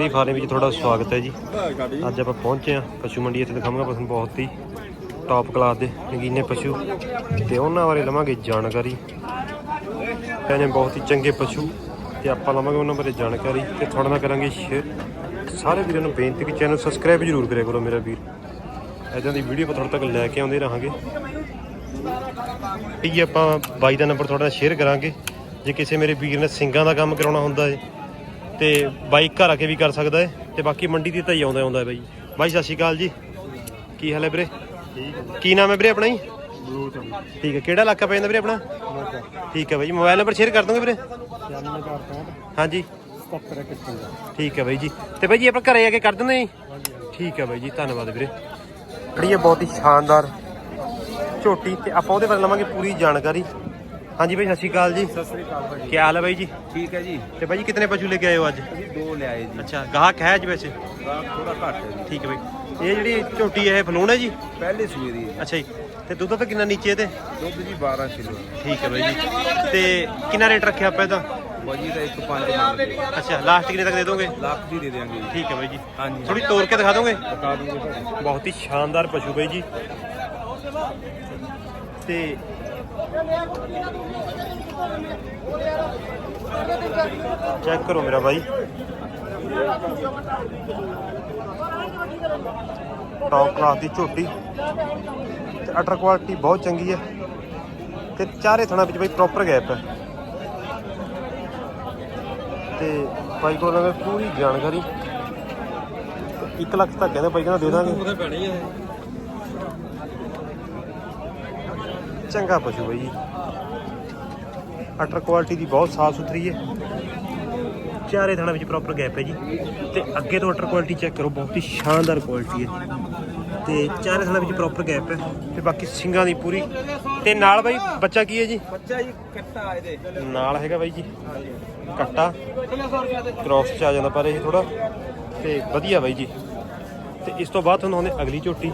ਦੀ farm ਵਿੱਚ ਤੁਹਾਡਾ ਸਵਾਗਤ ਹੈ ਜੀ। ਅੱਜ ਆਪਾਂ ਪਹੁੰਚੇ ਹਾਂ ਪਸ਼ੂ ਮੰਡੀ ਇੱਥੇ ਦਿਖਾਵਾਂਗਾ ਪਸ਼ੂ ਬਹੁਤ ਹੀ ਟੌਪ ਕਲਾਸ ਦੇ ਨਗੀਨੇ ਪਸ਼ੂ ਤੇ ਉਹਨਾਂ ਬਾਰੇ ਲਵਾਂਗੇ ਜਾਣਕਾਰੀ। ਇਹਨੇ ਬਹੁਤ ਹੀ ਚੰਗੇ ਪਸ਼ੂ ਤੇ ਆਪਾਂ ਲਵਾਂਗੇ ਉਹਨਾਂ ਬਾਰੇ ਜਾਣਕਾਰੀ ਤੇ ਤੁਹਾਡੇ ਨਾਲ ਕਰਾਂਗੇ ਸ਼ੇਅਰ ਸਾਰੇ ਵੀਰਾਂ ਨੂੰ ਬੇਨਤੀ ਕਿ ਚੈਨਲ ਸਬਸਕ੍ਰਾਈਬ ਜ਼ਰੂਰ ਕਰਿਆ ਕਰੋ ਮੇਰਾ ਵੀਰ। ਇਦਾਂ ਦੀ ਵੀਡੀਓ ਆਪਾਂ ਤੁਹਾਡੇ ਤੱਕ ਲੈ ਕੇ ਆਉਂਦੇ ਰਹਾਂਗੇ। ਠੀਕ ਆਪਾਂ ਬਾਈ ਦਾ ਨੰਬਰ ਤੁਹਾਡੇ ਨਾਲ ਸ਼ੇਅਰ ਕਰਾਂਗੇ। ਜੇ ਕਿਸੇ ਮੇਰੇ ਵੀਰ ਨੇ ਸਿੰਗਾਂ ਦਾ ਕੰਮ ਕਰਾਉਣਾ ਹੁੰਦਾ ਹੈ ਤੇ ਬਾਈ ਘਰ ਆ ਕੇ ਵੀ ਕਰ ਸਕਦਾ ਹੈ ਤੇ ਬਾਕੀ ਮੰਡੀ ਦੀ ਤਾਂ ਹੀ ਆਉਂਦਾ ਆਉਂਦਾ ਬਾਈ। ਬਾਈ, ਸਤਿ ਸ਼੍ਰੀ ਅਕਾਲ ਜੀ। ਕੀ ਹਾਲ ਹੈ ਵੀਰੇ? ਕੀ ਨਾਮ ਹੈ ਵੀਰੇ ਆਪਣਾ ਜੀ? ਠੀਕ ਹੈ, ਕਿਹੜਾ ਇਲਾਕਾ ਪੈ ਜਾਂਦਾ ਵੀਰੇ ਆਪਣਾ? ਠੀਕ ਹੈ ਬਾਈ, ਮੋਬਾਈਲ ਨੰਬਰ ਸ਼ੇਅਰ ਕਰ ਦੋਗੇ ਵੀਰੇ? ਹਾਂਜੀ। ਠੀਕ ਹੈ ਬਾਈ ਜੀ। ਤੇ ਬਾਈ ਜੀ, ਆਪਾਂ ਘਰੇ ਆ ਕੇ ਕਰ ਦਿੰਦੇ ਜੀ? ਠੀਕ ਹੈ ਬਾਈ ਜੀ, ਧੰਨਵਾਦ ਵੀਰੇ। ਖੜੀ ਹੈ ਬਹੁਤ ਹੀ ਸ਼ਾਨਦਾਰ ਝੋਟੀ ਤੇ ਆਪਾਂ ਉਹਦੇ ਬਾਰੇ ਲਵਾਂਗੇ ਪੂਰੀ ਜਾਣਕਾਰੀ। ਹਾਂਜੀ ਬਾਈ ਸਤਿ ਸ਼੍ਰੀ ਅਕਾਲ ਜੀ। ਸਤਿ ਸ੍ਰੀ ਅਕਾਲ ਭਾਜੀ। ਕੀ ਹਾਲ ਹੈ ਬਾਈ ਜੀ? ਠੀਕ ਹੈ ਜੀ। ਤੇ ਬਾਈ ਜੀ ਕਿਤਨੇ ਪਸ਼ੂ ਲੈ ਕੇ ਆਏ ਹੋ ਅੱਜ? ਅਸੀਂ ਦੋ ਲਿਆਏ ਜੀ। ਅੱਛਾ ਗਾਹਕ ਹੈ ਅੱਜ ਵੈਸੇ? ਥੋੜਾ ਘੱਟ ਹੈ ਜੀ। ਠੀਕ ਹੈ ਬਾਈ ਇਹ ਜਿਹੜੀ ਝੋਟੀ ਹੈ ਇਹ ਫਲੂਣ ਹੈ ਜੀ? ਪਹਿਲੇ ਸੂਏ ਦੀ ਹੈ। ਅੱਛਾ ਜੀ। ਤੇ ਦੁੱਧ ਤਾਂ ਕਿੰਨਾ ਨੀਚੇ ਤੇ? ਦੁੱਧ ਜੀ 12 ਕਿਲੋ। ਠੀਕ ਹੈ ਬਾਈ ਜੀ। ਤੇ ਕਿੰਨਾ ਰੇਟ ਰੱਖਿਆ ਆਪਾਂ ਇਹਦਾ? ਬਾਜੀ ਦਾ ਇੱਕ ਪੰਜ ਮੰਗਦੇ ਅੱਛਾ ਲਾਸਟ ਕਿੰਨੇ ਤੱਕ ਦੇ ਦੋਗੇ? ਲੱਖ ਦੀ ਦੇ ਦਿਆਂਗੇ ਜੀ। ਠੀਕ ਹੈ ਬਾਈ ਜੀ। ਹਾਂਜੀ। ਥੋੜੀ ਤੋੜ ਕੇ ਦਿਖਾ ਦੋਗੇ? ਬਤਾ ਦੂੰਗੇ ਭਾਜੀ। ਬਹੁਤ ਹੀ ਸ਼ਾਨਦਾਰ ਪਸ਼ੂ ਬਾਈ ਜੀ। ਤੇ ਚੈੱਕ ਕਰੋ ਮੇਰਾ ਬਾਈ। ਟੌਪ ਕਲਾਸ ਦੀ ਝੋਟੀ। ਤੇ ਅਟਰ ਕੁਆਲਿਟੀ ਬਹੁਤ ਚੰਗੀ ਹੈ। ਤੇ ਚਾਰੇ ਥਣਾ ਵਿੱਚ ਬਾਈ ਪ੍ਰੋਪਰ ਗੈਪ ਹੈ। ਤੇ ਭਾਈ ਕੋਲ ਲਵੇ ਪੂਰੀ ਜਾਣਕਾਰੀ 1 ਲੱਖ ਤੱਕ ਕਹਿੰਦੇ ਬਾਈ ਕਹਿੰਦਾ ਦੇ ਦਾਂਗੇ। ਪੈਣੀ ਹੈ ਚੰਗਾ ਪਸ਼ੂ ਬਾਈ ਜੀ। ਅਟਰ ਕੁਆਲਿਟੀ ਦੀ ਬਹੁਤ ਸਾਫ਼ ਸੁਥਰੀ ਹੈ। ਚਾਰੇ ਥਾਣਾ ਵਿੱਚ ਪ੍ਰੋਪਰ ਗੈਪ ਹੈ ਜੀ। ਤੇ ਅੱਗੇ ਤੋਂ ਅਟਰ ਕੁਆਲਿਟੀ ਚੈੱਕ ਕਰੋ ਬਹੁਤ ਹੀ ਸ਼ਾਨਦਾਰ ਕੁਆਲਿਟੀ ਹੈ। ਤੇ ਚਾਰੇ ਥਾਣਾ ਵਿੱਚ ਪ੍ਰੋਪਰ ਗੈਪ ਹੈ ਤੇ ਬਾਕੀ ਸਿੰਗਾਂ ਦੀ ਪੂਰੀ। ਤੇ ਨਾਲ ਬਾਈ ਬੱਚਾ ਕੀ ਹੈ ਜੀ? ਬੱਚਾ ਜੀ ਕੱਟਾ ਇਹਦੇ। ਨਾਲ ਹੈਗਾ ਬਾਈ ਜੀ। ਕੱਟਾ ਕ੍ਰੋਸ ਚ ਆ ਜਾਂਦਾ ਪਰ ਇਹ ਥੋੜਾ ਤੇ ਵਧੀਆ ਬਾਈ ਜੀ। ਤੇ ਇਸ ਤੋਂ ਬਾਅਦ ਤੁਹਾਨੂੰ ਆਉਂਦੇ ਅਗਲੀ ਝੋਟੀ।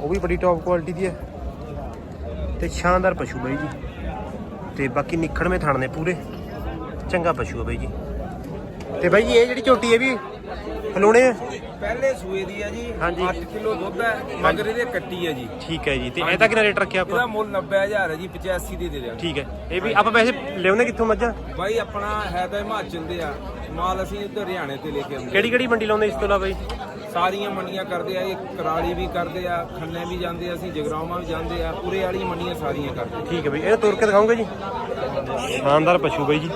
ਉਹ ਵੀ ਬੜੀ ਟੌਪ ਕੁਆਲਿਟੀ ਦੀ ਹੈ। ਤੇ ਸ਼ਾਨਦਾਰ ਪਸ਼ੂ ਬਾਈ ਜੀ। ਤੇ ਬਾਕੀ ਨਿਖੜਵੇਂ ਥਣ ਨੇ ਪੂਰੇ। ਚੰਗਾ ਪਸ਼ੂ ਹੈ ਬਾਈ ਜੀ। ਤੇ ਬਾਈ ਜੀ ਇਹ ਜਿਹੜੀ ਝੋਟੀ ਹੈ ਵੀ ਹਲੂਣੇ ਆ? ਪਹਿਲੇ ਸੂਏ ਦੀ ਹੈ ਜੀ। ਹਾਂਜੀ। 8 ਕਿਲੋ ਦੁੱਧ ਹੈ ਮਗਰ ਇਹਦੇ ਕੱਟੀ ਹੈ ਜੀ। ਠੀਕ ਹੈ ਜੀ। ਤੇ ਇਹਦਾ ਕਿੰਨਾ ਰੇਟ ਰੱਖਿਆ ਇਹਦਾ ਆਪਾਂ ਮੁੱਲ 90000 ਹੈ ਜੀ 85 ਦੀ ਦੇ ਦਿਆਂਗੇ। ਠੀਕ ਹੈ। ਇਹ ਵੀ ਆਪਾਂ ਵੈਸੇ ਲਿਆਉਂਦੇ ਕਿੱਥੋਂ ਮੱਝਾਂ? ਬਾਈ ਆਪਣਾ ਹੈ ਤਾਂ ਹਿਮਾਚਲ ਦੇ ਆ। ਮਾਲ ਅਸੀਂ ਉੱਧਰ ਹਰਿਆਣੇ ਤੇ ਲੈ ਕੇ ਆਉਂਦੇ ਕਿਹੜੀ ਕਿਹੜੀ ਮੰਡੀ ਲਾਉਂਦੇ ਇਸ ਤੋਂ ਇਲਾਵਾ ਜੀ? ਸਾਰੀਆਂ ਮੰਡੀਆਂ ਕਰਦੇ ਆ ਇਹ ਕਰਾਲੀ ਵੀ ਕਰਦੇ ਆ ਖੰਨੇ ਵੀ ਜਾਂਦੇ ਆ ਅਸੀਂ ਜਗਰਾਵਾਂ ਵੀ ਜਾਂਦੇ ਆ ਪੂਰੇ ਵਾਲੀ ਮੰਡੀਆਂ ਸਾਰੀਆਂ ਕਰਦੇ ਆ। ਠੀਕ ਹੈ ਬਈ ਇਹ ਤੋੜ ਕੇ ਦਿਖਾਉਂਗੇ ਜੀ? ਸ਼ਾਨਦਾਰ ਪਸ਼ੂ ਬਾਈ ਜੀ।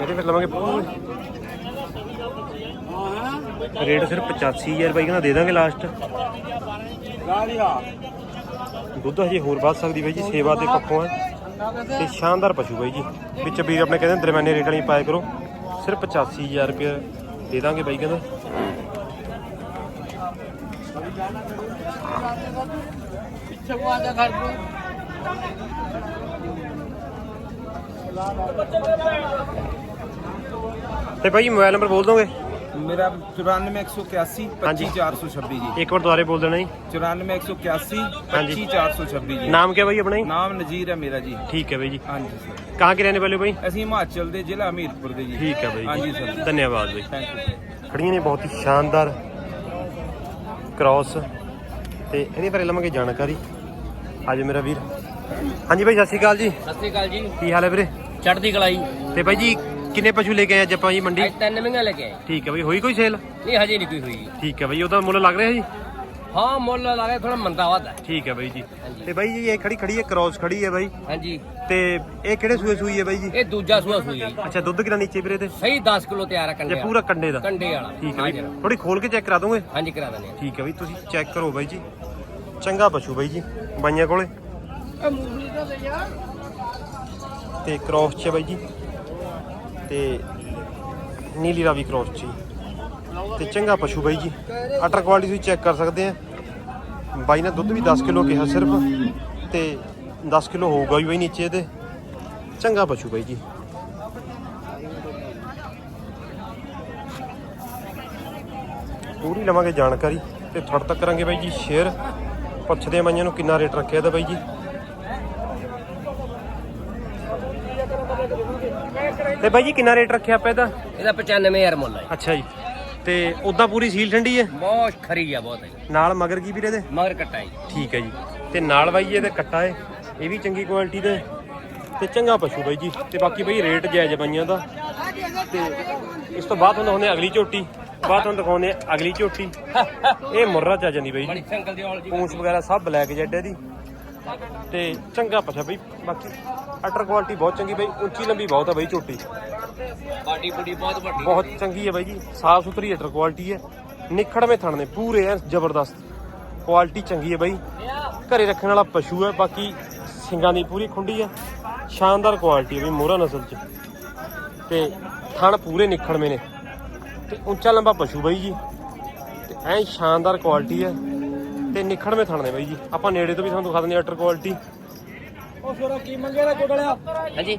ਇਹਦੇ ਫਿਰ ਲਵਾਂਗੇ ਪੂਰੇ। ਰੇਟ ਸਿਰਫ 85000 ਬਾਈ ਕਹਿੰਦਾ ਦੇ ਦਾਂਗੇ ਲਾਸਟ ਦੁੱਧ ਹਜੇ ਹੋਰ ਵੱਧ ਸਕਦੀ ਬਾਈ ਜੀ ਸੇਵਾ ਦੇ ਪੱਖੋਂ ਹੈ। ਤੇ ਸ਼ਾਨਦਾਰ ਪਸ਼ੂ ਬਾਈ ਜੀ। ਵਿੱਚ ਵੀਰ ਆਪਣੇ ਕਹਿੰਦੇ ਦਰਮਿਆਨੇ ਰੇਟ ਵਾਲੀ ਪਾਇਆ ਕਰੋ। ਸਿਰਫ 85000 ਰੁਪਏ ਦੇ ਦਾਂਗੇ ਬਾਈ ਕਹਿੰਦਾ। ਤੇ ਬਾਈ ਮੋਬਾਈਲ ਨੰਬਰ ਬੋਲ ਦੋਗੇ? ਮੇਰਾ 94181 ਹਾਂਜੀ। 25426 ਜੀ। ਇੱਕ ਵਾਰ ਦੁਬਾਰੇ ਬੋਲ ਦੇਣਾ ਜੀ। 94181 ਹਾਂਜੀ। 25426 ਜੀ। ਨਾਮ ਕੀ ਹੈ ਬਾਈ ਆਪਣਾ ਜੀ? ਨਾਮ ਨਜ਼ੀਰ ਹੈ ਮੇਰਾ ਜੀ। ਠੀਕ ਹੈ ਬਾਈ ਜੀ। ਹਾਂਜੀ ਸਰ। ਕਹਾਂ ਕੇ ਰਹਿਣੇ ਵਾਲੇ ਹੋ ਬਾਈ? ਅਸੀਂ ਹਿਮਾਚਲ ਦੇ ਜ਼ਿਲ੍ਹਾ ਹਮੀਰਪੁਰ ਦੇ ਜੀ। ਠੀਕ ਹੈ ਬਾਈ ਹਾਂਜੀ ਜੀ ਸਰ। ਧੰਨਵਾਦ ਬਾਈ। ਥੈਂਕ ਯੂ ਖੜੀਆਂ ਨੇ ਬਹੁਤ ਹੀ ਸ਼ਾਨਦਾਰ। ਕ੍ਰਾਸ। ਤੇ ਇਹਦੇ ਬਾਰੇ ਲਵਾਂਗੇ ਜਾਣਕਾਰੀ। ਅੱਜ ਮੇਰਾ ਵੀਰ। ਹਾਂਜੀ ਬਾਈ ਸਤਿ ਸ਼੍ਰੀ ਅਕਾਲ ਜੀ। ਸਤਿ ਸ੍ਰੀ ਅਕਾਲ ਜੀ। ਕੀ ਹਾਲ ਹੈ ਵੀਰੇ? ਚੜ੍ਹਦੀ ਕਲਾਈ ਤੇ ਬਾਈ ਜੀ ਕਿੰਨੇ ਪਸ਼ੂ ਲੈ ਕੇ ਆਏ ਅੱਜ ਆਪਾਂ ਜੀ ਮੰਡੀ? ਅੱਜ ਤਿੰਨ ਮਹੀਨੇ ਲੈ ਕੇ ਆਏ। ਠੀਕ ਹੈ ਬਾਈ ਹੋਈ ਕੋਈ ਸੇਲ ਨਹੀਂ ਹਜੇ ਨਹੀਂ ਕੋਈ ਹੋਈ। ਠੀਕ ਹੈ ਬਾਈ ਉਹਦਾ ਮੁੱਲ ਲੱਗ ਰਿਹਾ ਜੀ? ਹਾਂ ਮੁੱਲ ਲਾਗੇ ਥੋੜਾ ਮੰਦਾ ਵਾਦਾ ਠੀਕ ਹੈ ਬਾਈ ਜੀ। ਤੇ ਬਾਈ ਜੀ ਇਹ ਖੜੀ ਖੜੀ ਹੈ ਕ੍ਰਾਸ ਖੜੀ ਹੈ ਬਾਈ। ਹਾਂਜੀ। ਤੇ ਇਹ ਕਿਹੜੇ ਸੂਏ ਸੂਈ ਹੈ ਬਾਈ ਜੀ? ਇਹ ਦੂਜਾ ਸੂਆ ਸੂਈ ਹੈ। ਅੱਛਾ ਦੁੱਧ ਕਿੰਨਾ ਨੀਚੇ ਵੀਰੇ ਤੇ? ਸਹੀ 10 ਕਿਲੋ ਤਿਆਰ ਹੈ ਕੰਡੇ ਜੇ ਪੂਰਾ ਕੰਡੇ ਦਾ? ਕੰਡੇ ਵਾਲਾ। ਠੀਕ ਹੈ ਬਾਈ ਥੋੜੀ ਖੋਲ ਕੇ ਚੈੱਕ ਕਰਾ ਦੋਗੇ? ਹਾਂਜੀ ਕਰਾ ਦਿੰਦੇ ਠੀਕ ਹੈ ਬਈ ਤੁਸੀਂ ਚੈੱਕ ਕਰੋ ਬਾਈ ਜੀ। ਚੰਗਾ ਪਸ਼ੂ ਬਾਈ ਜੀ ਬਾਈਆਂ ਕੋਲੇ। ਤੇ ਕ੍ਰੋਸ ਚ ਬਾਈ ਜੀ। ਤੇ ਨੀਲੀ ਰਾਵੀ ਕ੍ਰੋਸ ਜੀ। ਤੇ ਚੰਗਾ ਪਸ਼ੂ ਬਾਈ ਜੀ। ਅਟਰ ਕੁਆਲਿਟੀ ਤੁਸੀਂ ਚੈੱਕ ਕਰ ਸਕਦੇ ਆ। ਬਾਈ ਨੇ ਦੁੱਧ ਵੀ 10 ਕਿਲੋ ਕਿਹਾ ਸਿਰਫ। ਤੇ 10 ਕਿਲੋ ਹੋਊਗਾ ਵੀ ਬਾਈ ਨੀਚੇ ਇਹਦੇ ਚੰਗਾ ਪਸ਼ੂ ਬਾਈ ਜੀ। ਪੂਰੀ ਲਵਾਂਗੇ ਜਾਣਕਾਰੀ। ਤੇ ਤੁਹਾਡੇ ਤੱਕ ਕਰਾਂਗੇ ਬਾਈ ਜੀ ਸ਼ੇਅਰ ਪੁੱਛਦੇ ਆ ਬਾਈਆਂ ਨੂੰ ਕਿੰਨਾ ਰੇਟ ਰੱਖਿਆ ਇਹਦਾ ਬਾਈ ਜੀ। ਤੇ ਬਾਈ ਜੀ ਕਿੰਨਾ ਰੇਟ ਰੱਖਿਆ ਆਪਾਂ ਇਹਦਾ? ਇਹਦਾ 95000 ਮੁੱਲ ਹੈ ਅੱਛਾ ਜੀ। ਤੇ ਉਦਾਂ ਪੂਰੀ ਸੀਲ ਠੰਡੀ ਹੈ? ਬਹੁਤ ਖਰੀ ਆ ਬਹੁਤ ਹੈ। ਨਾਲ ਮਗਰ ਕੀ ਵੀਰੇ ਇਹਦੇ? ਮਗਰ ਕੱਟਾ ਜੀ। ਠੀਕ ਹੈ ਜੀ। ਤੇ ਨਾਲ ਬਾਈ ਇਹਦੇ ਕੱਟਾ ਹੈ। ਇਹ ਵੀ ਚੰਗੀ ਕੁਆਲਿਟੀ ਦਾ। ਤੇ ਚੰਗਾ ਪਸ਼ੂ ਬਾਈ ਜੀ। ਤੇ ਬਾਕੀ ਬਾਈ ਰੇਟ ਜਾਇਜ਼ ਬਾਈਆਂ ਦਾ। ਤੇ ਇਸ ਤੋਂ ਬਾਅਦ ਤੁਹਾਨੂੰ ਦਿਖਾਉਂਦੇ ਹਾਂ ਅਗਲੀ ਝੋਟੀ। ਬਾਅਦ ਤੁਹਾਨੂੰ ਦਿਖਾਉਂਦੇ ਅਗਲੀ ਝੋਟੀ। ਇਹ ਮੁਰਰਾ ਚ ਆ ਜਾਂਦੀ ਬਾਈ ਜੀ। ਪੂੰਛ ਵਗੈਰਾ ਸਭ ਬਲੈਕ ਜੈਡ ਹੈ ਦੀ ਤੇ ਚੰਗਾ ਪਛਾ ਬਈ ਬਾਕੀ ਅਟਰ ਕੁਆਲਿਟੀ ਬਹੁਤ ਚੰਗੀ ਬਈ ਉੱਚੀ ਲੰਬੀ ਬਹੁਤ ਹੈ ਬਈ ਝੋਟੀ। ਬਾਡੀ ਬੁੱਡੀ ਬਹੁਤ ਵੱਡੀ। ਬਹੁਤ ਚੰਗੀ ਹੈ ਬਾਈ ਜੀ ਸਾਫ਼ ਸੁਥਰੀ ਅਟਰ ਕੁਆਲਿਟੀ ਹੈ ਨਿਖੜਵੇਂ ਥਣ ਨੇ ਪੂਰੇ ਐ ਜ਼ਬਰਦਸਤ। ਕੁਆਲਿਟੀ ਚੰਗੀ ਹੈ ਬਾਈ। ਘਰੇ ਰੱਖਣ ਵਾਲਾ ਪਸ਼ੂ ਹੈ ਬਾਕੀ ਸਿੰਗਾਂ ਦੀ ਪੂਰੀ ਖੁੰਡੀ ਹੈ ਸ਼ਾਨਦਾਰ ਕੁਆਲਿਟੀ ਹੈ ਬਈ ਮੋਹਰਾ ਨਸਲ ਚ। ਤੇ ਥਣ ਪੂਰੇ ਨਿਖੜਵੇਂ ਨੇ। ਤੇ ਉੱਚਾ ਲੰਬਾ ਪਸ਼ੂ ਬਾਈ ਜੀ। ਤੇ ਐ ਸ਼ਾਨਦਾਰ ਕੁਆਲਿਟੀ ਹੈ ਤੇ ਨਿਖੜਵੇਂ ਥਣ ਨੇ ਬਾਈ ਜੀ। ਆਪਾਂ ਨੇੜੇ ਤੋਂ ਵੀ ਤੁਹਾਨੂੰ ਦਿਖਾ ਦਿੰਦੇ ਹਾਂ ਅਟਰ ਕੁਆਲਿਟੀ ਹਾਂਜੀ।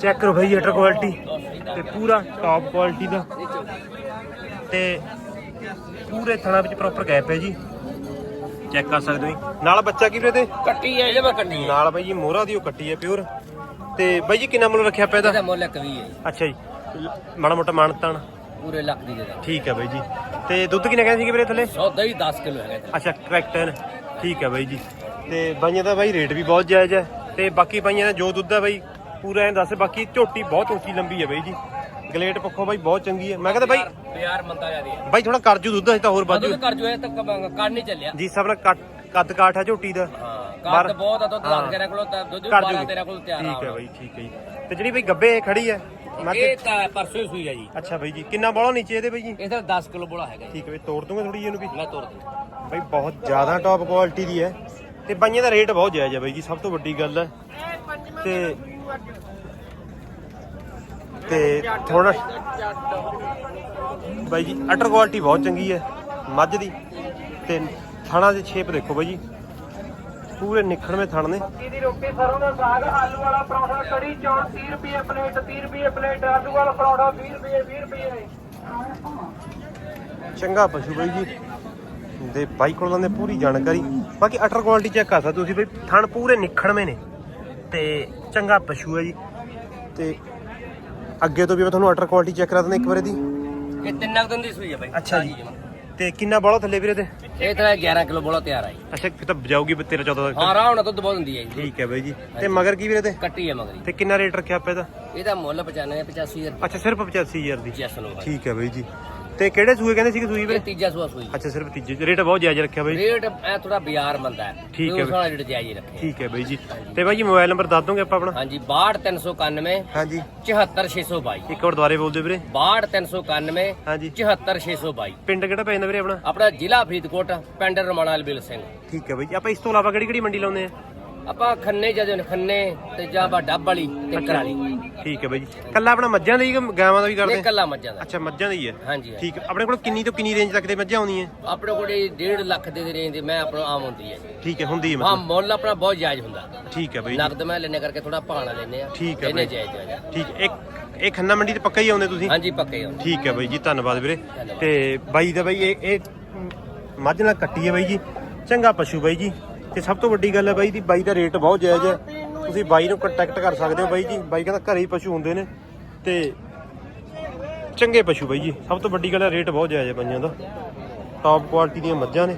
ਚੈੱਕ ਕਰੋ ਭਾਈ ਅਟਰ ਕੁਆਲਿਟੀ ਤੇ ਪੂਰਾ ਟਾਪ ਕੁਆਲਿਟੀ ਦਾ। ਤੇ ਪੂਰੇ ਥਣਾ ਵਿੱਚ ਪ੍ਰੋਪਰ ਗੈਪ ਹੈ ਜੀ। ਚੈੱਕ ਕਰ ਸਕਦੇ ਹੋ ਜੀ। ਨਾਲ ਬੱਚਾ ਕੀ ਵੀਰੇ ਤੇ? ਕੱਟੀ ਹੈ ਜਮਾ ਕੱਟੀ ਹੈ। ਨਾਲ ਬਾਈ ਜੀ ਮੋਹਰਾ ਦੀ ਉਹ ਕੱਟੀ ਹੈ ਪਿਓਰ ਤੇ ਬਾਈ ਜੀ ਕਿੰਨਾ ਮੁੱਲ ਰੱਖਿਆ ਪਿਆ ਇਹਦਾ? ਇਹਦਾ ਮੁੱਲ ਇੱਕ ਵੀ ਹੈ ਜੀ। ਅੱਛਾ ਜੀ। ਮਾੜਾ ਮੋਟਾ ਮਾਨਤਾਨ। ਪੂਰੇ ਲੱਖ ਦੀ ਦੇ ਠੀਕ ਹੈ ਬਾਈ ਜੀ। ਤੇ ਦੁੱਧ ਕਿੰਨਾ ਕਹਿੰਦੇ ਸੀਗੇ ਵੀਰੇ ਥੱਲੇ? ਸੌਦਾ ਹੀ 10 ਕਿਲੋ ਹੈਗਾ ਇਹਦਾ। ਅੱਛਾ ਕਰੈਕਟ ਹੈ ਠੀਕ ਹੈ ਬਾਈ ਜੀ। ਤੇ ਬਾਈਆਂ ਦਾ ਬਾਈ ਰੇਟ ਵੀ ਬਹੁਤ ਜਾਇਜ਼ ਹੈ। ਤੇ ਬਾਕੀ ਬਾਈਆਂ ਦਾ ਜੋ ਦੁੱਧ ਹੈ ਬਾਈ ਪੂਰਾ ਐਂ ਦੱਸ ਬਾਕੀ ਝੋਟੀ ਬਹੁਤ ਉੱਚੀ ਲੰਬੀ ਹੈ ਬਾਈ ਜੀ। ਗਲੇਟ ਪੱਖੋਂ ਬਾਈ ਬਹੁਤ ਚੰਗੀ ਹੈ। ਮੈਂ ਕਹਿੰਦਾ ਬਾਈ ਪਿਆਰ ਮੰਦਾ ਜਿਆਦੀ ਹੈ। ਬਾਈ ਥੋੜਾ ਕਰਜੂ ਦੁੱਧ ਹੈ ਤਾਂ ਹੋਰ ਦੁੱਧ ਵਾਧੂ ਕਰ ਜੋ ਇਹ ਤੱਕ ਕੱਢ ਨਹੀਂ ਚੱਲਿਆ। ਜੀ ਸਭ ਨਾਲ ਕੱਦ ਕੱਦ ਕਾਠ ਹੈ ਝੋਟੀ ਦਾ। ਹਾਂ ਬਾਹਰ- ਕੱਦ ਬਹੁਤ ਆ ਦੁੱਧ ਹਾਂ। ਲੱਗ ਤੇਰੇ ਕੋਲ ਤਾਂ ਦੁੱਧ ਕਰ 12 ਜੂਗੀ। ਤੇਰੇ ਕੋਲ ਤਿਆਰ ਠੀਕ ਹੈ ਆ ਬਾਈ ਠੀਕ ਹੈ ਜੀ। ਤੇ ਜਿਹੜੀ ਬਾਈ ਗੱਬੇ ਖੜੀ ਹੈ ਮੱਝ? ਇਹ ਤਾਂ ਪਰਸੋਂ ਹੀ ਸੂਈ ਆ ਜੀ। ਅੱਛਾ ਬਾਈ ਜੀ ਕਿੰਨਾ ਬੋਲਾ ਨੀਚੇ ਇਹਦੇ ਬਾਈ ਜੀ? ਇਹ ਤਾਂ 10 ਕਿਲੋ ਬੋਲਾ ਹੈਗਾ ਜੀ। ਠੀਕ ਹੈ ਬਾਈ ਤੋੜ ਦੂੰਗੇ ਥੋੜੀ ਜਿਹੀ ਇਹਨੂੰ ਵੀ? ਮੈਂ ਤੋੜ ਦਿੰਦਾ ਬਾਈ ਬਹੁਤ ਜ਼ਿਆਦਾ ਟੌਪ ਕੁਆਲਿਟੀ ਦੀ ਹੈ। ਤੇ ਬਾਈਆਂ ਦਾ ਰੇਟ ਬਹੁਤ ਜਾਇਜ਼ ਹੈ ਬਾਈ ਜੀ ਸਭ ਤੋਂ ਵੱਡੀ ਗੱਲ ਹੈ। ਤੇ ਤੇ ਥੋੜਾ ਬਾਈ ਜੀ ਅਟਰ ਕੁਆਲਿਟੀ ਬਹੁਤ ਚੰਗੀ ਹੈ ਮੱਝ ਦੀ। ਤੇ ਥਣਾ ਦੀ ਸ਼ੇਪ ਦੇਖੋ ਬਾਈ ਜੀ। ਪੂਰੇ ਨਿਖੜਵੇਂ ਥਣ ਨੇ। ਦੀ ਰੋਟੀ ਸਰੋਂ ਦਾ ਸਾਗ ਆਲੂ ਵਾਲਾ ਪਰੌਂਠਾ ਕੜੀ ਚੌਲ 30 ਰੁਪਏ ਪਲੇਟ 30 ਰੁਪਏ ਪਲੇਟ ਆਲੂ ਵਾਲਾ ਪਰੌਂਠਾ 20 ਰੁਪਏ 20 ਰੁਪਏ। ਚੰਗਾ ਪਸ਼ੂ ਬਾਈ ਜੀ। ਦੇ ਬਾਈ ਕੋਲ ਨੇ ਪੂਰੀ ਜਾਣਕਾਰੀ। ਬਾਕੀ ਅਟਰ ਕੁਆਲਿਟੀ ਚੈੱਕ ਕਰ ਸਕਦੇ ਤੁਸੀਂ ਬਈ ਥਣ ਪੂਰੇ ਨਿਖੜਵੇਂ ਨੇ। ਤੇ ਚੰਗਾ ਪਸ਼ੂ ਹੈ ਜੀ। ਤੇ ਅੱਗੇ ਤੋਂ ਵੀ ਮੈਂ ਤੁਹਾਨੂੰ ਅਟਰ ਕੁਆਲਿਟੀ ਚੈੱਕ ਕਰਾ ਦਿੰਦਾ ਇੱਕ ਵਾਰੀ ਦੀ। ਇਹ ਤਿੰਨ ਦਿਨ ਦੀ ਸੂਈ ਆ ਬਾਈ। ਅੱਛਾ ਜੀ। ਤੇ ਕਿੰਨਾ ਬੋਲਾ ਥੱਲੇ ਵੀਰੇ ਤੇ? ਇਹ ਤਾਂ 11 ਕਿਲੋ ਬੋਲਾ ਤਿਆਰ ਆ ਜੀ। ਅੱਛਾ ਫਿਰ ਤਾਂ ਜਾਊਗੀ 13 14 ਤੱਕ ਹਾਂ ਆਰਾਮ ਨਾਲ ਦੁੱਧ ਬਹੁਤ ਹੁੰਦੀ ਹੈ ਜੀ। ਠੀਕ ਹੈ ਬਾਈ ਜੀ। ਤੇ ਮਗਰ ਕੀ ਵੀਰੇ ਤੇ? ਕੱਟੀ ਹੈ ਮਗਰੀ ਤੇ ਕਿੰਨਾ ਰੇਟ ਰੱਖਿਆ ਆਪਾਂ ਇਹਦਾ? ਇਹਦਾ ਮੁੱਲ 95 85 ਰੁਪਏ। ਅੱਛਾ ਸਿਰਫ 85000 ਦੀ। ਠੀਕ ਹੈ ਬਾਈ ਜੀ। ਤੇ ਕਿਹੜੇ ਸੂਏ ਕਹਿੰਦੇ ਸੀਗੇ ਸੂਈ ਇਹ ਵੀਰੇ ਤੀਜਾ ਸੂਆ ਸੂਈ। ਅੱਛਾ ਸਿਰਫ ਤੀਜੇ ਰੇਟ ਬਹੁਤ ਜਾਇਜ਼ ਰੱਖਿਆ ਬਾਈ। ਰੇਟ ਐ ਥੋੜਾ ਬਾਜ਼ਾਰ ਮੰਦਾ ਹੈ। ਠੀਕ ਹੈ ਉਸ ਵਾਲਾ ਰੇਟ ਜਾਇਜ਼ ਹੀ ਰੱਖੇ ਠੀਕ ਹੈ ਬਾਈ ਜੀ। ਤੇ ਬਾਈ ਜੀ ਮੋਬਾਈਲ ਨੰਬਰ ਦੱਸ ਦੋਗੇ ਆਪਾਂ ਆਪਣਾ? ਹਾਂਜੀ 62391 ਹਾਂਜੀ। 74622 ਇੱਕ ਵਾਰ ਦੁਬਾਰੇ ਬੋਲ ਦਿਓ ਵੀਰੇ 62391 ਹਾਂਜੀ। 74622 ਪਿੰਡ ਕਿਹੜਾ ਪੈ ਜਾਂਦਾ ਵੀਰੇ ਆਪਣਾ? ਆਪਣਾ ਜ਼ਿਲ੍ਹਾ ਫਰੀਦਕੋਟ ਪਿੰਡ ਰਮਾਣਾ ਲਬਿਲ ਸਿੰਘ। ਠੀਕ ਹੈ ਬਾਈ ਜੀ। ਆਪਾਂ ਇਸ ਤੋਂ ਇਲਾਵਾ ਕਿਹੜੀ ਕਿਹੜੀ ਮੰਡੀ ਲਾਉਂਦੇ ਆ? ਆਪਾਂ ਖੰਨੇ ਜਦੋਂ ਖੰਨੇ ਤੇ ਜਾਂ ਬਾ ਡੱਬ ਵਾਲੀ ਤੇ ਕਰਾਲੀ। ਠੀਕ ਹੈ ਬਾਈ ਜੀ। ਕੱਲਾ ਆਪਣਾ ਮੱਝਾਂ ਦਾ ਹੀ ਕਿ ਗਾਵਾਂ ਦਾ ਵੀ ਕਰਦੇ? ਇਹ ਕੱਲਾ ਮੱਝਾਂ ਦਾ। ਅੱਛਾ ਮੱਝਾਂ ਦਾ ਹੀ ਹੈ? ਹਾਂਜੀ ਹਾਂਜੀ। ਠੀਕ ਹੈ। ਆਪਣੇ ਕੋਲ ਕਿੰਨੀ ਤੋਂ ਕਿੰਨੀ ਰੇਂਜ ਤੱਕ ਦੇ ਮੱਝਾਂ ਆਉਂਦੀਆਂ? ਆਪਣੇ ਕੋਲ 1.5 ਲੱਖ ਦੇ ਦੇ ਰੇਂਜ ਦੀ ਮੈਂ ਆਪਣਾ ਆਮ ਹੁੰਦੀ ਹੈ। ਠੀਕ ਹੈ ਹੁੰਦੀ ਹੈ ਹਾਂ ਮਤਲਬ ਮੁੱਲ ਆਪਣਾ ਬਹੁਤ ਜਾਇਜ਼ ਹੁੰਦਾ। ਠੀਕ ਹੈ ਬਾਈ ਜੀ। ਮੈਂ ਲੈਣੇ ਕਰਕੇ ਥੋੜਾ ਭਾਣਾ ਲੈਨੇ ਆ ਠੀਕ ਹੈ ਇਹਨੇ ਬਾਈ। ਜਾਇਜ਼ ਜਾਇਜ਼ ਠੀਕ ਹੈ। ਇੱਕ ਇਹ ਖੰਨਾ ਮੰਡੀ ਤੇ ਪੱਕਾ ਹੀ ਆਉਂਦੇ ਤੁਸੀਂ? ਹਾਂਜੀ ਪੱਕੇ ਹੋ ਠੀਕ ਹੈ ਬਾਈ ਜੀ ਧੰਨਵਾਦ ਵੀਰੇ। ਧੰਨਵਾਦ। ਤੇ ਬਾਈ ਦਾ ਬਾਈ ਇਹ ਇਹ ਮੱਝ ਨਾਲ ਕੱਟੀ ਹੈ ਬਾਈ ਜੀ। ਚੰਗਾ ਪਸ਼ੂ ਬਾਈ ਜੀ। ਤੇ ਸਭ ਤੋਂ ਵੱਡੀ ਗੱਲ ਹੈ ਬਾਈ ਦੀ ਬਾਈ ਦਾ ਰੇਟ ਬਹੁਤ ਜਾਇਜ਼ ਹੈ। ਤੁਸੀਂ ਬਾਈ ਨੂੰ ਕੰਟੈਕਟ ਕਰ ਸਕਦੇ ਹੋ ਬਾਈ ਜੀ। ਬਾਈ ਕਹਿੰਦਾ ਘਰੇ ਹੀ ਪਸ਼ੂ ਹੁੰਦੇ ਨੇ ਤੇ ਚੰਗੇ ਪਸ਼ੂ ਬਾਈ ਜੀ। ਸਭ ਤੋਂ ਵੱਡੀ ਗੱਲ ਹੈ ਰੇਟ ਬਹੁਤ ਜਾਇਜ਼ ਹੈ ਬਾਈਆਂ ਦਾ। ਟੌਪ ਕੁਆਲਿਟੀ ਦੀਆਂ ਮੱਝਾਂ ਨੇ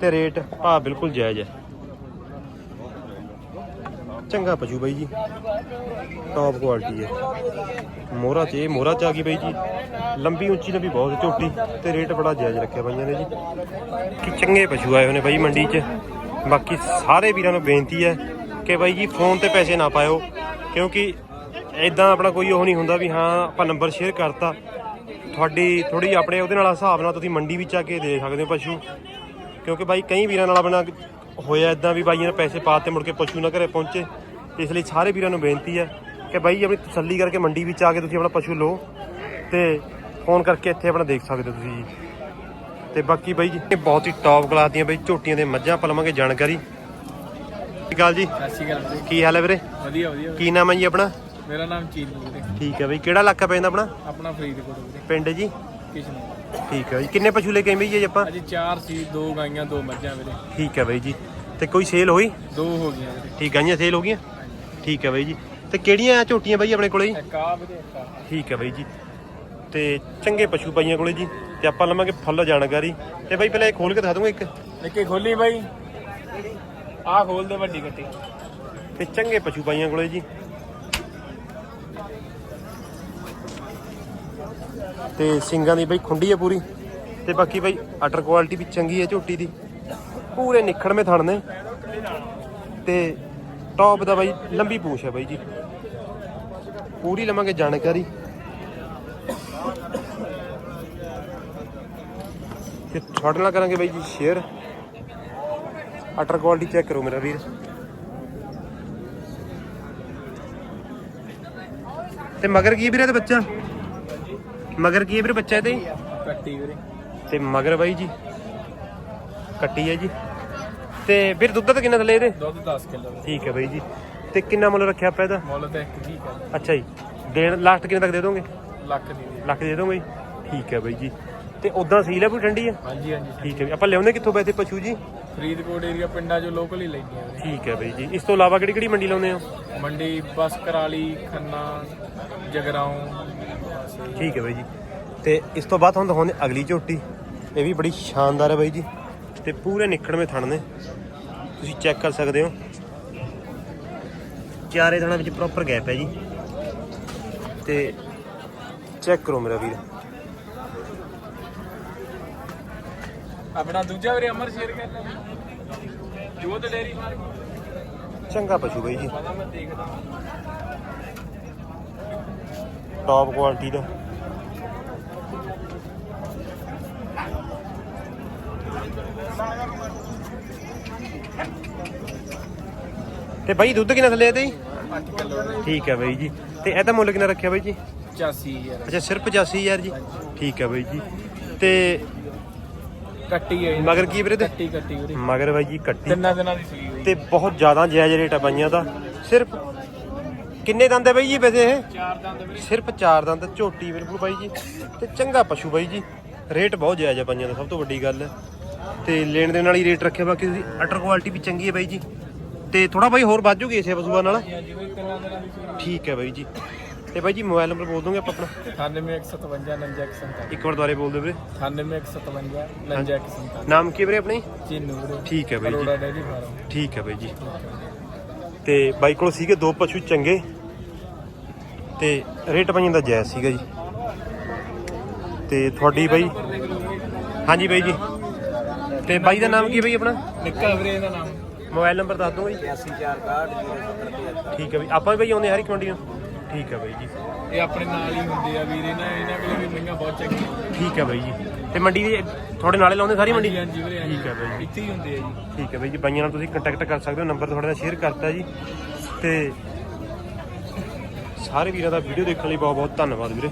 ਤੇ ਰੇਟ ਭਾਅ ਬਿਲਕੁਲ ਜਾਇਜ਼ ਹੈ। ਚੰਗਾ ਪਸ਼ੂ ਬਾਈ ਜੀ। ਟੌਪ ਕੁਆਲਿਟੀ ਹੈ। ਮੋਹਰਾ ਚ ਇਹ ਮੋਹਰਾ ਚ ਆ ਗਈ ਬਾਈ ਜੀ। ਲੰਬੀ ਉੱਚੀ ਲੰਬੀ ਬਹੁਤ ਝੋਟੀ ਤੇ ਰੇਟ ਬੜਾ ਜਾਇਜ਼ ਰੱਖਿਆ ਬਾਈਆਂ ਨੇ ਜੀ। ਕਿ ਚੰਗੇ ਪਸ਼ੂ ਆਏ ਨੇ ਬਾਈ ਮੰਡੀ 'ਚ। ਬਾਕੀ ਸਾਰੇ ਵੀਰਾਂ ਨੂੰ ਬੇਨਤੀ ਹੈ ਕਿ ਬਾਈ ਜੀ ਫੋਨ ਤੇ ਪੈਸੇ ਨਾ ਪਾਇਓ, ਕਿਉਂਕਿ ਐਦਾਂ ਆਪਣਾ ਕੋਈ ਉਹ ਨਹੀਂ ਹੁੰਦਾ ਵੀ ਹਾਂ, ਆਪਾਂ ਨੰਬਰ ਸ਼ੇਅਰ ਕਰਤਾ। ਤੁਹਾਡੀ ਥੋੜੀ ਆਪਣੇ ਉਹਦੇ ਨਾਲ ਹਿਸਾਬ ਨਾਲ ਤੁਸੀਂ ਮੰਡੀ ਵਿੱਚ ਆ ਕੇ ਦੇ ਸਕਦੇ ਹੋ ਪਸ਼ੂ। ਕਿਉਂਕਿ ਬਾਈ, ਕਈ ਵੀਰਾਂ ਨਾਲ ਆਪਣਾ ਹੋਇਆ ਇਦਾਂ ਵੀ ਬਾਈਆਂ ਨੇ ਪੈਸੇ ਪਾਤੇ ਮੁੜ ਕੇ ਪਸ਼ੂ ਨਾ ਘਰੇ ਪਹੁੰਚੇ। ਇਸ ਲਈ ਸਾਰੇ ਵੀਰਾਂ ਨੂੰ ਬੇਨਤੀ ਹੈ ਕਿ ਬਾਈ, ਆਪਣੀ ਤਸੱਲੀ ਕਰਕੇ ਮੰਡੀ ਵਿੱਚ ਆ ਕੇ ਤੁਸੀਂ ਆਪਣਾ ਪਸ਼ੂ ਲਓ ਤੇ ਫੋਨ ਕਰਕੇ ਇੱਥੇ ਆਪਣਾ ਦੇਖ ਸਕਦੇ ਹੋ ਤੁਸੀਂ ਜੀ। ਤੇ ਬਾਕੀ ਬਾਈ ਜੀ ਇਹ ਬਹੁਤ ਹੀ ਟੌਪ ਕਲਾਸ ਦੀਆਂ ਬਾਈ ਝੋਟੀਆਂ ਦੇ ਮੱਝਾਂ ਆਪਾਂ ਲਵਾਂਗੇ ਜਾਣਕਾਰੀ। ਸ਼੍ਰੀ ਅਕਾਲ ਜੀ? ਸਤਿ ਸ਼੍ਰੀ ਅਕਾਲ ਵੀਰੇ ਕੀ ਹਾਲ ਹੈ ਵੀਰੇ? ਵਧੀਆ ਵਧੀਆ। ਕੀ ਨਾਮ ਹੈ ਜੀ ਆਪਣਾ? ਮੇਰਾ ਨਾਮ ਚੀਨੂ ਵੀਰੇ ਠੀਕ ਹੈ ਬਾਈ ਕਿਹੜਾ ਇਲਾਕਾ ਪੈਂਦਾ ਆਪਣਾ? ਆਪਣਾ ਫਰੀਦਕੋਟ ਵੀਰੇ। ਪਿੰਡ ਜੀ? ਕਿਸ਼ਨ ਠੀਕ ਹੈ ਜੀ ਕਿੰਨੇ ਪਸ਼ੂ ਲੈ ਕੇ ਆਏ ਬਾਈ ਜੀ ਆਪਾਂ? ਅੱਜ ਚਾਰ ਸੀ ਦੋ ਗਾਈਆਂ ਦੋ ਮੱਝਾਂ ਵੀਰੇ। ਠੀਕ ਹੈ ਬਾਈ ਜੀ ਤੇ ਕੋਈ ਸੇਲ ਹੋਈ? ਦੋ ਹੋ ਗਈਆਂ ਵੀਰੇ। ਠੀਕ ਗਾਈਆਂ ਸੇਲ ਹੋ ਗਈਆਂ? ਠੀਕ ਹੈ ਬਾਈ ਜੀ ਤੇ ਕਿਹੜੀਆਂ ਝੋਟੀਆਂ ਬਾਈ ਆਪਣੇ ਕੋਲੇ ਜੀ? ਇੱਕ ਆ ਵੀਰੇ ਇੱਕ ਆ ਠੀਕ ਹੈ ਬਾਈ ਜੀ ਤੇ ਚੰਗੇ ਪਸ਼ੂ ਪਾਈਆਂ ਕੋਲੇ ਜੀ। ਤੇ ਆਪਾਂ ਲਵਾਂਗੇ ਫੁੱਲ ਜਾਣਕਾਰੀ। ਤੇ ਬਾਈ ਪਹਿਲਾਂ ਇਹ ਖੋਲ ਕੇ ਦਿਖਾ ਦੂੰਗਾ ਇੱਕ। ਨਿੱਕੀ ਖੋਲੀ ਬਾਈ। ਆ ਖੋਲ ਦੇ ਵੱਡੀ ਕੱਟੀ ਤੇ ਚੰਗੇ ਪਸ਼ੂ ਪਾਈਆਂ ਕੋਲੇ ਜੀ। ਤੇ ਸਿੰਗਾਂ ਦੀ ਬਈ ਖੁੰਡੀ ਹੈ ਪੂਰੀ। ਤੇ ਬਾਕੀ ਬਈ ਅਟਰ ਕੁਆਲਿਟੀ ਵੀ ਚੰਗੀ ਹੈ ਝੋਟੀ ਦੀ। ਪੂਰੇ ਨਿਖੜਵੇਂ ਥਣ ਨੇ। ਤੇ ਟੌਪ ਦਾ ਬਾਈ ਲੰਬੀ ਪੂਛ ਹੈ ਬਾਈ ਜੀ। ਪੂਰੀ ਲਵਾਂਗੇ ਜਾਣਕਾਰੀ। ਤੇ ਤੁਹਾਡੇ ਨਾਲ ਕਰਾਂਗੇ ਬਾਈ ਜੀ ਸ਼ੇਅਰ ਅਟਰ ਕੁਆਲਿਟੀ ਚੈੱਕ ਕਰੋ ਮੇਰਾ ਵੀਰ। ਤੇ ਮਗਰ ਕੀ ਵੀਰੇ ਤੇ ਬੱਚਾ ਮਗਰ ਕੀ ਵੀਰੇ ਬੱਚਾ ਇਹਦੇ ਕੱਟੀ ਵੀਰੇ। ਤੇ ਮਗਰ ਬਾਈ ਜੀ। ਕੱਟੀ ਹੈ ਜੀ। ਤੇ ਵੀਰ ਦੁੱਧ ਤਾਂ ਕਿੰਨਾ ਥੱਲੇ ਇਹਦੇ? ਦੁੱਧ 10 ਕਿਲੋ। ਠੀਕ ਹੈ ਬਾਈ ਜੀ। ਤੇ ਕਿੰਨਾ ਮੁੱਲ ਰੱਖਿਆ ਆਪਾਂ ਇਹਦਾ? ਮੁੱਲ ਤਾਂ ਠੀਕ ਹੈ। ਅੱਛਾ ਜੀ। ਦੇਣ ਲਾਸਟ ਕਿੰਨੇ ਤੱਕ ਦੇ ਦੋਗੇ? ਲੱਖ ਦੀ। ਲੱਖ ਦੇ ਦੋਗੇ ਜੀ। ਠੀਕ ਹੈ ਬਾਈ ਜੀ। ਤੇ ਉਦਾਂ ਸੀਲ ਹੈ ਕੋਈ ਠੰਡੀ ਹੈ? ਹਾਂਜੀ ਹਾਂਜੀ ਠੀਕ ਹੈ ਵੀ। ਆਪਾਂ ਲਿਆਉਂਦੇ ਕਿੱਥੋਂ ਪੈਸੇ ਪਸ਼ੂ ਜੀ? ਫਰੀਦਕੋਟ ਏਰੀਆ ਪਿੰਡਾਂ ਚੋਂ ਲੋਕਲ ਹੀ ਲੈਂਦੇ ਆ ਠੀਕ ਹੈ ਬਾਈ ਜੀ। ਇਸ ਤੋਂ ਇਲਾਵਾ ਕਿਹੜੀ ਕਿਹੜੀ ਮੰਡੀ ਲਾਉਂਦੇ ਹੋ? ਮੰਡੀ ਬਸ ਕਰਾਲੀ ਖੰਨਾ ਜਗਰਾਉਂ। ਠੀਕ ਹੈ ਬਾਈ ਜੀ। ਤੇ ਇਸ ਤੋਂ ਬਾਅਦ ਤੁਹਾਨੂੰ ਦਿਖਾਉਂਦੇ ਅਗਲੀ ਝੋਟੀ। ਇਹ ਵੀ ਬੜੀ ਸ਼ਾਨਦਾਰ ਹੈ ਬਾਈ ਜੀ। ਤੇ ਪੂਰੇ ਨਿਖੜਵੇਂ ਥਣ ਨੇ। ਤੁਸੀਂ ਚੈੱਕ ਕਰ ਸਕਦੇ ਹੋ। ਚਾਰੇ ਥਣਾਂ ਵਿੱਚ ਪ੍ਰੋਪਰ ਗੈਪ ਹੈ ਜੀ। ਤੇ ਚੈੱਕ ਕਰੋ ਮੇਰਾ ਵੀਰ। ਆਪਣਾ ਦੂਜਾ ਵੀਰੇ ਅਮਰ ਸ਼ੇਰ ਕਹਿੰਦਾ ਜੋਤ ਡੇਰੀ ਮਾਰਕੀਟ ਚੰਗਾ ਪਸ਼ੂ ਬਾਈ ਜੀ। ਪਤਾ ਮੈਂ ਦੇਖਦਾ। ਟੌਪ ਕੁਆਲਿਟੀ ਦਾ। ਤੇ ਬਾਈ ਦੁੱਧ ਕਿੰਨਾ ਥੱਲੇ ਤੇ ਜੀ? 8 ਕਿਲੋ ਠੀਕ ਹੈ ਬਾਈ ਜੀ। ਤੇ ਇਹਦਾ ਮੁੱਲ ਕਿੰਨਾ ਰੱਖਿਆ ਬਾਈ ਜੀ? 85 ਯਾਰ ਅੱਛਾ ਸਿਰਫ 85000 ਜੀ। ਠੀਕ ਹੈ ਬਾਈ ਜੀ। ਤੇ ਕੱਟੀ ਹੈ। ਮਗਰ ਕੀ ਵੀਰੇ ਤੇ? ਕੱਟੀ ਕੱਟੀ ਵੀਰੇ ਮਗਰ ਬਾਈ ਜੀ ਕੱਟੀ। ਤਿੰਨਾਂ ਦਿਨਾਂ ਦੀ ਸੂਈ ਹੋਈ ਤੇ ਬਹੁਤ ਜ਼ਿਆਦਾ ਜਾਇਜ਼ ਰੇਟ ਆ ਬਾਈਆਂ ਦਾ। ਸਿਰਫ ਕਿੰਨੇ ਦੰਦ ਹੈ ਬਾਈ ਜੀ ਵੈਸੇ ਇਹ? ਚਾਰ ਦੰਦ ਵੀਰੇ। ਸਿਰਫ ਚਾਰ ਦੰਦ ਝੋਟੀ ਬਿਲਕੁਲ ਬਾਈ ਜੀ। ਤੇ ਚੰਗਾ ਪਸ਼ੂ ਬਾਈ ਜੀ। ਰੇਟ ਬਹੁਤ ਜਾਇਜ਼ ਆ ਬਾਈਆਂ ਦਾ ਸਭ ਤੋਂ ਵੱਡੀ ਗੱਲ। ਹੈ ਤੇ ਲੈਣ ਦੇ ਨਾਲ ਹੀ ਰੇਟ ਰੱਖਿਆ ਬਾਕੀ ਤੁਸੀਂ ਅਟਰ ਕੁਆਲਿਟੀ ਵੀ ਚੰਗੀ ਹੈ ਬਾਈ ਜੀ। ਤੇ ਥੋੜਾ ਬਾਈ ਹੋਰ ਵੱਧ ਜੂਗੀ ਇਸੇ ਪਸ਼ੂਆਂ ਨਾਲ? ਵੀਰੇ ਠੀਕ ਹੈ ਬਾਈ ਜੀ। ਤੇ ਬਾਈ ਜੀ ਮੋਬਾਈਲ ਨੰਬਰ ਬੋਲ ਦੋਗੇ ਆਪਾਂ ਆਪਣਾ? 9157 99 ਇੱਕ ਵਾਰ ਦੁਬਾਰੇ ਬੋਲ ਦਿਓ ਵੀਰੇ। 9857 99 ਨਾਮ ਕੀ ਵੀਰੇ ਆਪਣੀ ਚੀਨੂ ਵੀਰੇ। ਠੀਕ ਹੈ ਬਾਈ ਜੀ। ਕਰੋੜਾ ਡੇਰੀ ਫਾਰਮ। ਠੀਕ ਹੈ ਬਾਈ ਜੀ। ਤੇ ਬਾਈ ਕੋਲ ਸੀਗੇ ਦੋ ਪਸ਼ੂ ਚੰਗੇ। ਤੇ ਰੇਟ ਪਾਈਆਂ ਦਾ ਜਾਇਜ਼ ਸੀਗਾ ਜੀ। ਤੇ ਤੁਹਾਡੀ ਬਾਈ? ਹਾਂਜੀ ਬਾਈ ਜੀ। ਤੇ ਬਾਈ ਦਾ ਨਾਮ ਕੀ ਬਾਈ ਆਪਣਾ? ਨਿੱਕਾ ਵੀਰੇ ਇਹਦਾ ਨਾਮ। ਮੋਬਾਈਲ ਨੰਬਰ ਦੱਸ ਦਿਓ ਜੀ 8461 ਠੀਕ ਹੈ ਬਾਈ। ਆਪਾਂ ਵੀ ਬਾਈ ਆਉਂਦੇ ਹਰ ਇੱਕ ਮੰਡੀ ਨੂੰ। ਠੀਕ ਹੈ ਬਾਈ ਜੀ। ਇਹ ਆਪਣੇ ਨਾਲ ਹੀ ਹੁੰਦੇ ਆ ਵੀਰ ਇਹਨਾਂ ਇਹਨਾਂ ਕੋਲ ਵੀ ਮਹਿੰਗਾ ਬਹੁਤ ਚੰਗੀ ਠੀਕ ਹੈ ਬਾਈ ਜੀ। ਤੇ ਮੰਡੀ ਦੇ ਤੁਹਾਡੇ ਨਾਲੇ ਲਾਉਂਦੇ ਸਾਰੀ ਮੰਡੀ? ਹਾਂਜੀ ਵੀਰੇ ਹਾਂਜੀ। ਠੀਕ ਹੈ ਬਾਈ ਜੀ। ਇੱਥੇ ਹੀ ਹੁੰਦੇ ਆ ਜੀ। ਠੀਕ ਹੈ ਬਾਈ ਜੀ ਬਾਈਆਂ ਨਾਲ ਤੁਸੀਂ ਕੰਟੈਕਟ ਕਰ ਸਕਦੇ ਹੋ ਨੰਬਰ ਤੁਹਾਡੇ ਨਾਲ ਸ਼ੇਅਰ ਕਰਤਾ ਜੀ। ਤੇ ਸਾਰੇ ਵੀਰਾਂ ਦਾ ਵੀਡੀਓ ਦੇਖਣ ਲਈ ਬਹੁਤ ਬਹੁਤ ਧੰਨਵਾਦ ਵੀਰੇ।